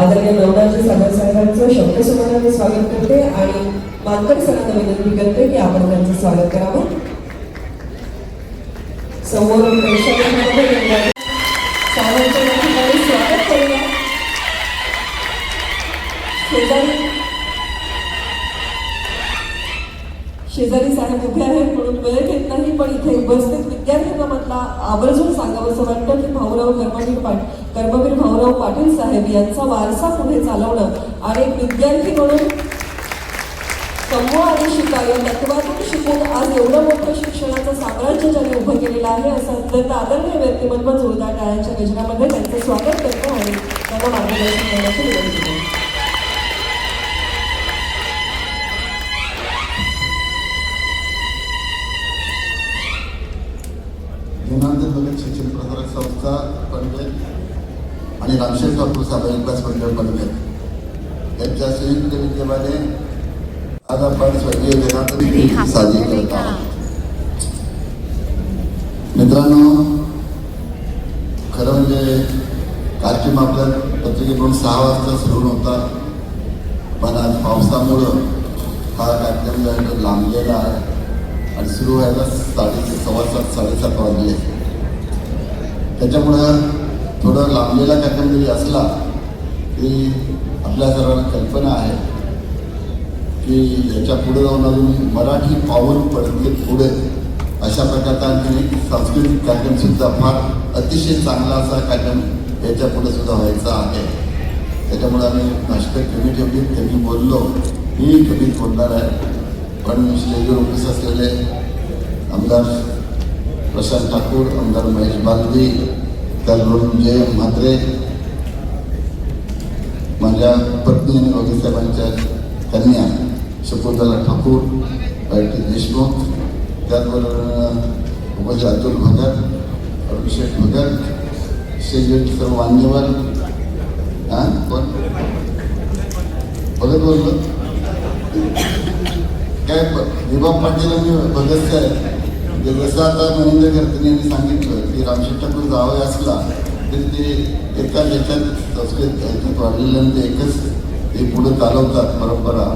आदरणीय नवनाथजी सागर साहेबांचं शब्दसमानाने स्वागत करते आणि मानकर सरांना विनंती करते की आपण त्यांचं स्वागत करावं. समोर स्वागत करूया. शेजारी साहेब उभे आहेत म्हणून वेळ घेत नाही पण इथे उपस्थित विद्यार्थ्यांना म्हटला आवर्जून सांगावंसं वाटतं की भाऊराव कर्मवीर पाटील कर्मवीर भाऊराव पाटील साहेब यांचा वारसा पुढे चालवणं आणि एक विद्यार्थी म्हणून समूह आणि शिका या तत्वातून शिकून आज एवढं मोठं शिक्षणाचं साम्राज्य ज्याने उभं केलेलं आहे असं अत्यंत आदरणीय व्यक्तिमत्व जोरदार टाळ्यांच्या गजरामध्ये त्यांचं स्वागत करतो आणि त्यांना मार्गदर्शन करण्याची विनंती संस्था पनवेल आणि रामशेठ ठाकूर साहेब विकास मंडळ पनवेल यांच्या संयुक्त विद्यमाने आज आपण स्वर्गीय जनार्दन साजरी करत आहोत. मित्रांनो खरं म्हणजे कार्यक्रम आपल्या पत्रिकेकडून सहा वाजता सुरू होता पण आज पावसामुळं हा कार्यक्रम जो आहे तो लांबलेला आहे आणि सुरू व्हायला साडे सव्वा सात साडेसात वाजले. त्याच्यामुळं थोडं लांबलेला कार्यक्रम जरी असला तरी आपल्या सर्वांना कल्पना आहे की याच्यापुढे जाऊन अजून मराठी पाऊल पडते पुढे. अशा प्रकारचा आणखी सांस्कृतिक कार्यक्रमसुद्धा फार अतिशय चांगला असा कार्यक्रम याच्यापुढे सुद्धा व्हायचा आहे. त्याच्यामुळे आम्ही नाश्ता कमी ठेवली कमी बोललो. मी कमी बोलणार आहे. पण स्टेजवर उपस्थित असलेले आमदार प्रशांत ठाकूर आमदार महेश बालदी त्याचबरोबर जय म्हात्रे माझ्या पत्नी आणि वगैरे साहेबांच्या कन्या शकुंतला ठाकूर पार्टी देशमुख त्याचबरोबर उपस्थित अतुल भगत अभिषेक भगत शेजवरचे सर्व मान्यवर हां कोण भगत बोललो काय ब- विभा पाटील आणि भगत साहेब म्हणजे जसं आता महेंद्र करतनी यांनी सांगितलं की रामशेठ ठाकूर जावं असला तर ते एका याच्यात संस्कृत ह्याच्यात वाढलेलं आणि ते एकच ते पुढे चालवतात परंपरा.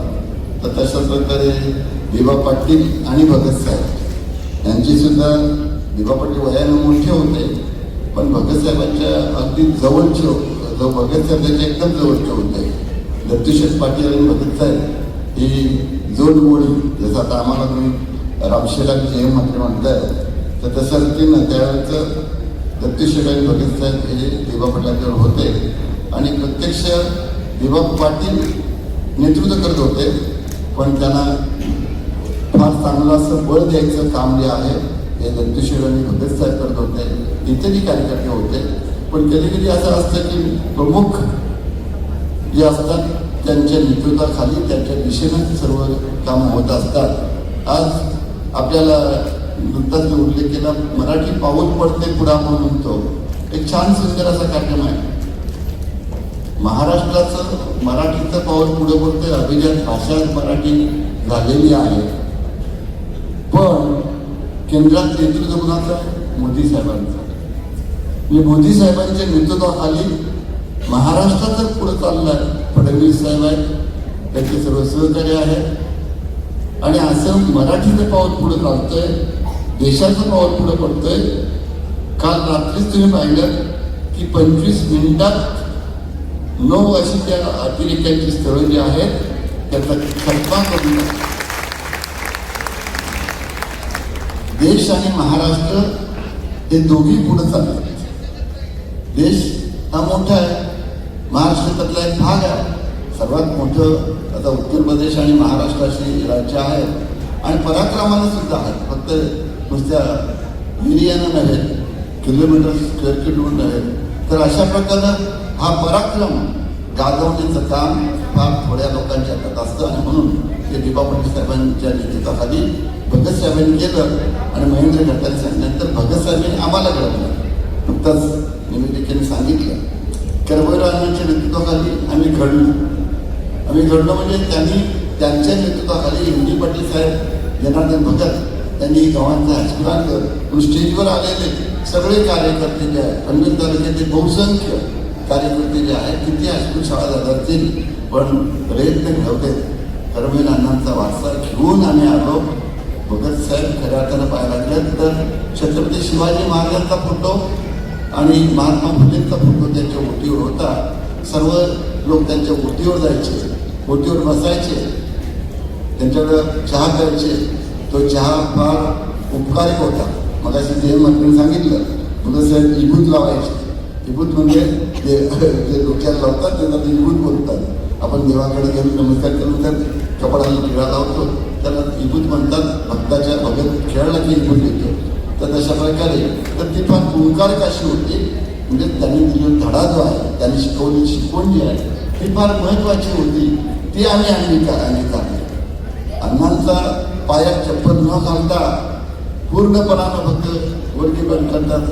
तर तशा प्रकारे विभा पाटील आणि भगतसाहेब यांची सुद्धा विभा पाटील वयानं मोठे होते पण भगतसाहेबांच्या अगदी जवळचे हो-, जो भगत साहेब त्यांच्या एकदम जवळचे होते. दत्तूशेठ पाटील आणि भगतसाहेब ही जोडमोडी जसं आता आम्हाला तुम्ही रामशेठ हे जय म्हणतात तर तसं रीतीनं त्यावेळेचं दत्तूशेठ आणि भगत साहेब हे दिवा पाटलांच्यावर होते. आणि प्रत्यक्ष दिबा पाटील नेतृत्व करत होते पण त्यांना फार चांगलं असं बळ द्यायचं काम जे आहे हे दत्तूशेठ आणि भगत साहेब करत होते. इत्यादी कार्यकर्ते होते. पण कधी कधी असं असतं की प्रमुख जे असतात त्यांच्या नेतृत्वाखाली त्यांच्या दिशेनं सर्व कामं होत असतात. आज आपल्याला नुकताच मी उल्लेख केला मराठी पाऊल पडते पुढा म्हणून तो एक छान सुंदर असा कार्यक्रम आहे. महाराष्ट्राचं मराठीचं पाऊल पुढे पडते अभिजात भाषाच मराठी झालेली आहे. पण केंद्रात नेतृत्व कुणाचं आहे? मोदी साहेबांचं. मी मोदी साहेबांच्या नेतृत्वाखाली महाराष्ट्राचं पुढे आहे फडणवीस साहेब आहेत त्यांचे सर्व सहकारी आहेत. आणि असं मराठीचं पाऊल पुढे चालतंय देशाचं पाऊल पुढे पडतंय. काल रात्रीच तुम्ही पाहिलं की पंचवीस मिनिटात नऊ अशी त्या अतिरेक्यांची स्थळं जी आहेत त्याचा खतमा करून देश आणि महाराष्ट्र हे दोघी पुढे चालले. देश हा मोठा आहे महाराष्ट्रातला एक भाग आहे. सर्वात मोठं आता उत्तर प्रदेश आणि महाराष्ट्राशी राज्य आहेत आणि पराक्रमानं सुद्धा आहेत फक्त नुसत्या एरियानं नव्हे किलोमीटर स्क्वेअर किलोमीटर नव्हे तर अशा प्रकारे हा पराक्रम गाजवण्याचं काम फार थोड्या लोकांच्या हातात असतं. आणि म्हणून ते दिबा पाटील साहेबांच्या नेतृत्वाखाली भगतसाहेबांनी केलं आणि महेंद्र गडकरी सांगितल्यानंतर भगतसाहेबांनी आम्हाला घडवलं नुकताच निवेदिकेने सांगितलं कर्मवीरांच्या नेतृत्वाखाली आम्ही घडलो. आम्ही घडलो म्हणजे त्यांनी त्यांच्या नेतृत्वाखाली हिंदी पाटील साहेब जनार्दन भगत त्यांनी गावांचा हायस्कूल आणलं स्टेजवर आलेले सगळे कार्यकर्ते जे आहेत पनवेल तालुक्याचे बहुसंख्य कार्यकर्ते जे आहेत किती हायस्कूल शाळा जातील पण प्रयत्न घडवते कर्मवीर अण्णांचा वारसा घेऊन आम्ही आलो. भगत साहेब खऱ्या अर्थानं पाहायला गेलं तर छत्रपती शिवाजी महाराजांचा फोटो आणि महात्मा फुलेंचा फोटो त्यांच्या ओटीवर होता. सर्व लोक त्यांच्या ओटीवर जायचे. पोटीवर बसायचे त्यांच्याकडं चहा द्यायचे तो चहा फार उपकारक होता. मग असे जे मंत्र्यांनी सांगितलं मुलं साहेब इभूत लावायचे. इभूत म्हणजे ते जे डोक्यात लावतात त्यांना ते इभूत बोलतात. आपण देवाकडे गेलो नमस्कार करून तर कपडाला फिरा लावतो. त्याला इभूत म्हणतात भक्ताच्या भगत खेळायला की इभूत येतो तर तशा प्रकारे तर ती फार गुणकारक अशी होती? म्हणजे त्यांनी दिलेला धडा जो आहे त्यांनी शिकवलेली शिकवण जी आहे ती फार महत्त्वाची होती. ती आम्ही अंगीकार अंगीकारली अण्णांचा पायात चप्पल न घालता पूर्णपणानं फक्त वर्गी बंद करतात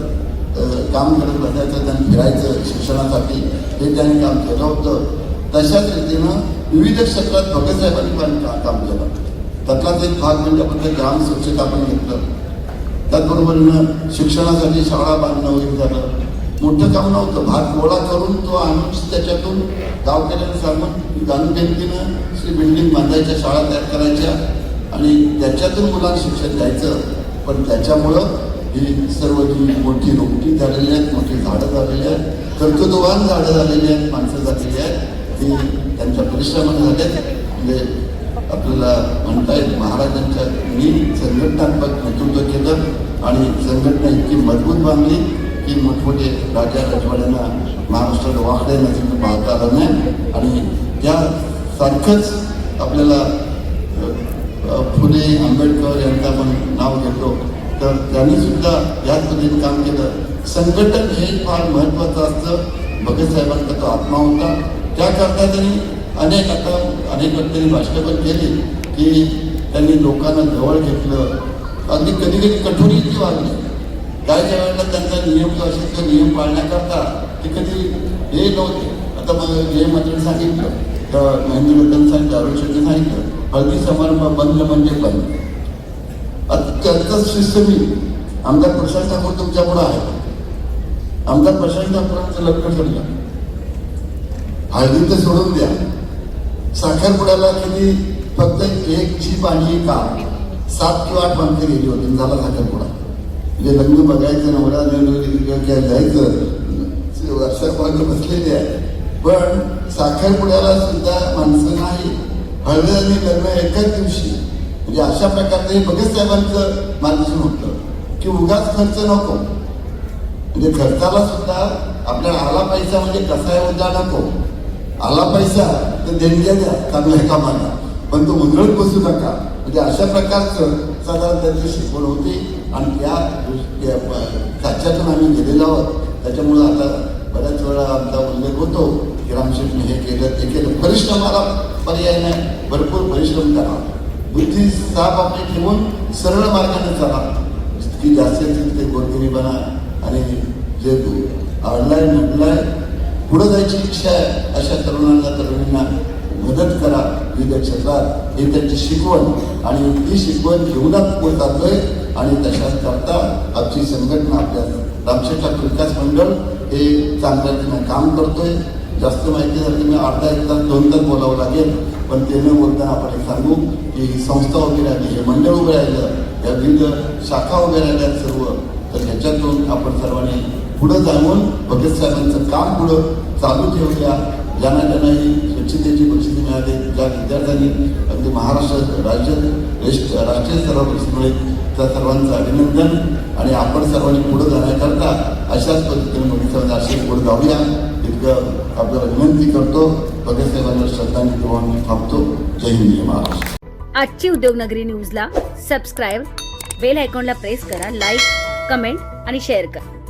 काम करत बसायचं त्यांनी फिरायचं शिक्षणासाठी हे त्यांनी काम केलं होतं. तशाच रीतीनं विविध क्षेत्रात भगतसाहेबांनी पण काम केलं. त्यातलाच एक भाग म्हणजे आपण ते ग्राम स्वच्छता पण घेतलं. त्याचबरोबरीनं शिक्षणासाठी शाळा बांधणं वगैरे झालं. मोठं काम नव्हतं. भात गोळा करून तो आणून त्याच्यातून गावकऱ्यांना सांगून गाणबेंकीनं श्री बिल्डिंग बांधायच्या शाळा तयार करायच्या आणि त्याच्यातून मुलांना शिक्षण द्यायचं. पण त्याच्यामुळं ही सर्व जी मोठी रोपटी झालेली आहेत मोठी झाडं झालेली आहेत कर्तृत्ववान झाडं झालेली आहेत माणसं झालेली आहेत ती त्यांच्या परिश्रमाने झाले म्हणजे आपल्याला म्हणता येईल महाराजांच्या मी संघटनात्मक नेतृत्व केलं आणि संघटना इतकी मजबूत बांधली. की मोठमोठे राजा राजवाड्यांना महाराष्ट्राला वाकडे नजरेनं पाहता आलं नाही. आणि त्यासारखंच आपल्याला फुले आंबेडकर यांचं आपण नाव घेतो. तर त्यांनी सुद्धा याच पद्धतीने काम केलं. संघटन हे फार महत्त्वाचं असतं. भगतसाहेबांचा तो आत्मा होता. त्याकरता त्यांनी अनेक आता अनेक व्यक्तींनी भाषणं पण केली की त्यांनी लोकांना जवळ घेतलं. अगदी कधी कधी कठोरीची वागली काय वेळेला त्यांचा नियम जो असेल तो नियम पाळण्याकरता ते कधी हे नव्हते. आता मग जे मंत्री सांगितलं. तर महेंद्र रतन साहेब अरुण शेट्टी सांगितलं हळदी समारंभ बंद म्हणजे बंद. अत्यंत शिस्त मी आमदार प्रशांत ठाकूर तुमच्यापुढे आहे आमदार प्रशांत ठाकूरांचं लग्न ठरलं. हळदी तर सोडून द्या. साखरपुड्याला किती फक्त एक जीप आणि का? सात किंवा आठ माणसं गेली होती. झाला साखरपुडा. म्हणजे लग्न बघायचं नवरा नवरी जायचं वर्षापर्यंत बसलेले आहे. पण साखरपुड्याला सुद्धा माणसं नाही. हळद आणि लग्न एकाच दिवशी. म्हणजे अशा प्रकारचे भगत साहेबांचं मार्गदर्शन होतं. की उगाच खर्च नको. म्हणजे खर्चाला सुद्धा आपल्याला आला पैसा म्हणजे कसा आहे उद्या नको. आला पैसा तर देणग्या द्या चांगल्या कामाला. पण तो उधळत बसू नका. म्हणजे अशा प्रकारचं साधारण त्यांची शिकवण होती. आणि त्या साक्षातून आम्ही गेलेलो आहोत. त्याच्यामुळं आता बऱ्याच वेळा आमचा उल्लेख होतो की रामशेठने हे केलं ते केलं. परिश्रमाला पर्याय नाही. भरपूर परिश्रम करा. बुद्धी साफ आपली ठेवून सरळ मार्गाने चला. की जास्तीत तितके गोरगिरी बना. आणि जे ऑनलाईन म्हटलंय पुढं जायची इच्छा आहे अशा तरुणांना तरुणींना मदत करा. विविध क्षेत्रात हे त्यांची शिकवण. आणि ती शिकवण जीवनात पुढे जातोय आणि तशाच करता आमची संघटना आपल्या रामशेठ विकास मंडळ हे चांगल्या रीतीनं काम करतोय. जास्त माहितीसाठी मी अर्धा एक तास दोन तास बोलावं लागेल. पण ते न बोलताना आपण एक सांगू की ही संस्था उभी राहिली हे मंडळ उभे राहिलं या विविध शाखा वगैरे राहिल्या सर्व. तर ह्याच्यातून आपण सर्वांनी पुढं जाऊन भगत साहेबांचं काम पुढं चालू ठेवूया. ज्यांना ज्यांनाही स्वच्छतेची बक्षिसे मिळाली ज्या विद्यार्थ्यांनी अगदी महाराष्ट्र राज्य राष्ट्रीय स्तरावर मिळेल त्या सर्वांचं अभिनंदन आणि आपण सर्वांनी पुढे जाण्याकरता अशाच पद्धतीने मोठी असे पुढे जाऊया. इतकं आपल्याला विनंती करतो. भगतसाहेबांना श्रद्धांजली वाहून थांबतो. जय हिंद जय महाराष्ट्र. आजची उद्योगनगरी न्यूजला सबस्क्राईब बेल आयकॉनला प्रेस करा लाईक कमेंट आणि शेअर करा.